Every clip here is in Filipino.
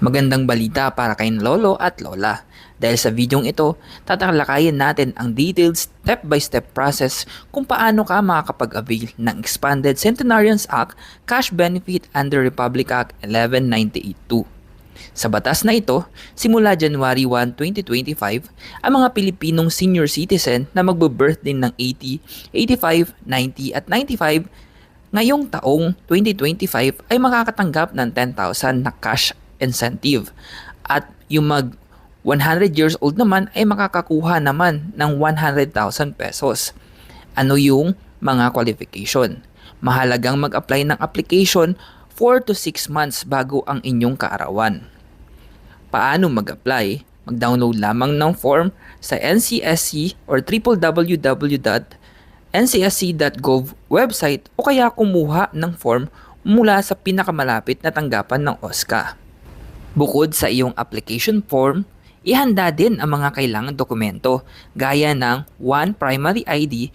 Magandang balita para kay lolo at lola. Dahil sa videong ito, tatalakayin natin ang detailed step-by-step process kung paano ka makakapag-avail ng Expanded Centenarians Act Cash Benefit under Republic Act 11982. Sa batas na ito, simula January 1, 2025, ang mga Pilipinong senior citizen na magbe-birthday ng 80, 85, 90 at 95 ngayong taong 2025 ay makakatanggap ng 10,000 na cash incentive. At yung mag 100 years old naman ay makakakuha naman ng 100,000 pesos. Ano yung mga qualification? Mahalagang mag-apply ng application 4 to 6 months bago ang inyong kaarawan. Paano mag-apply? Mag-download lamang ng form sa NCSC or www.ncsc.gov website o kaya kumuha ng form mula sa pinakamalapit na tanggapan ng OSCA. Bukod sa iyong application form, ihanda din ang mga kailangang dokumento gaya ng one primary ID,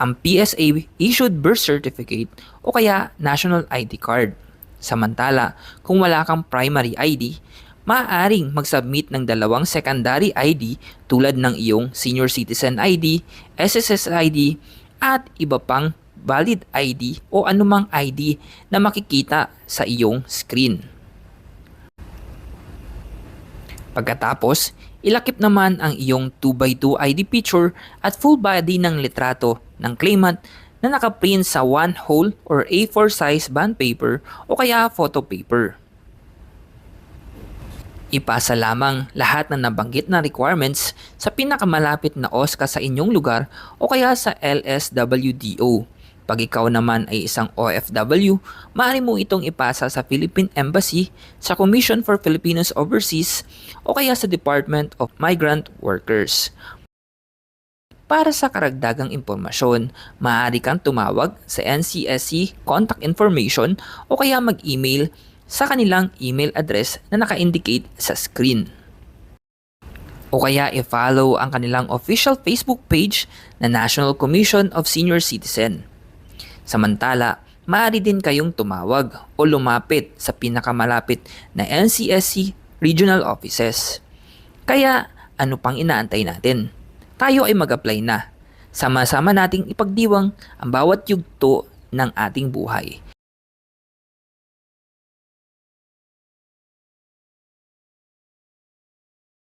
ang PSA issued birth certificate o kaya national ID card. Samantala, kung wala kang primary ID, maaaring mag-submit ng dalawang secondary ID tulad ng iyong senior citizen ID, SSS ID, at iba pang valid ID o anumang ID na makikita sa iyong screen. Pagkatapos, ilakip naman ang iyong 2x2 ID picture at full body ng litrato ng claimant na nakaprint sa one whole or A4 size bond paper o kaya photo paper. Ipasa lamang lahat ng nabanggit na requirements sa pinakamalapit na OSCA sa inyong lugar o kaya sa LSWDO. Pag ikaw naman ay isang OFW, maaari mo itong ipasa sa Philippine Embassy, sa Commission for Filipinos Overseas o kaya sa Department of Migrant Workers. Para sa karagdagang impormasyon, maaari kang tumawag sa NCSC contact information o kaya mag-email sa kanilang email address na naka-indicate sa screen. O kaya i-follow ang kanilang official Facebook page na National Commission of Senior Citizen. Samantala, maaari din kayong tumawag o lumapit sa pinakamalapit na NCSC regional offices. Kaya ano pang inaantay natin? Tayo ay mag-apply na. Sama-sama nating ipagdiwang ang bawat yugto ng ating buhay.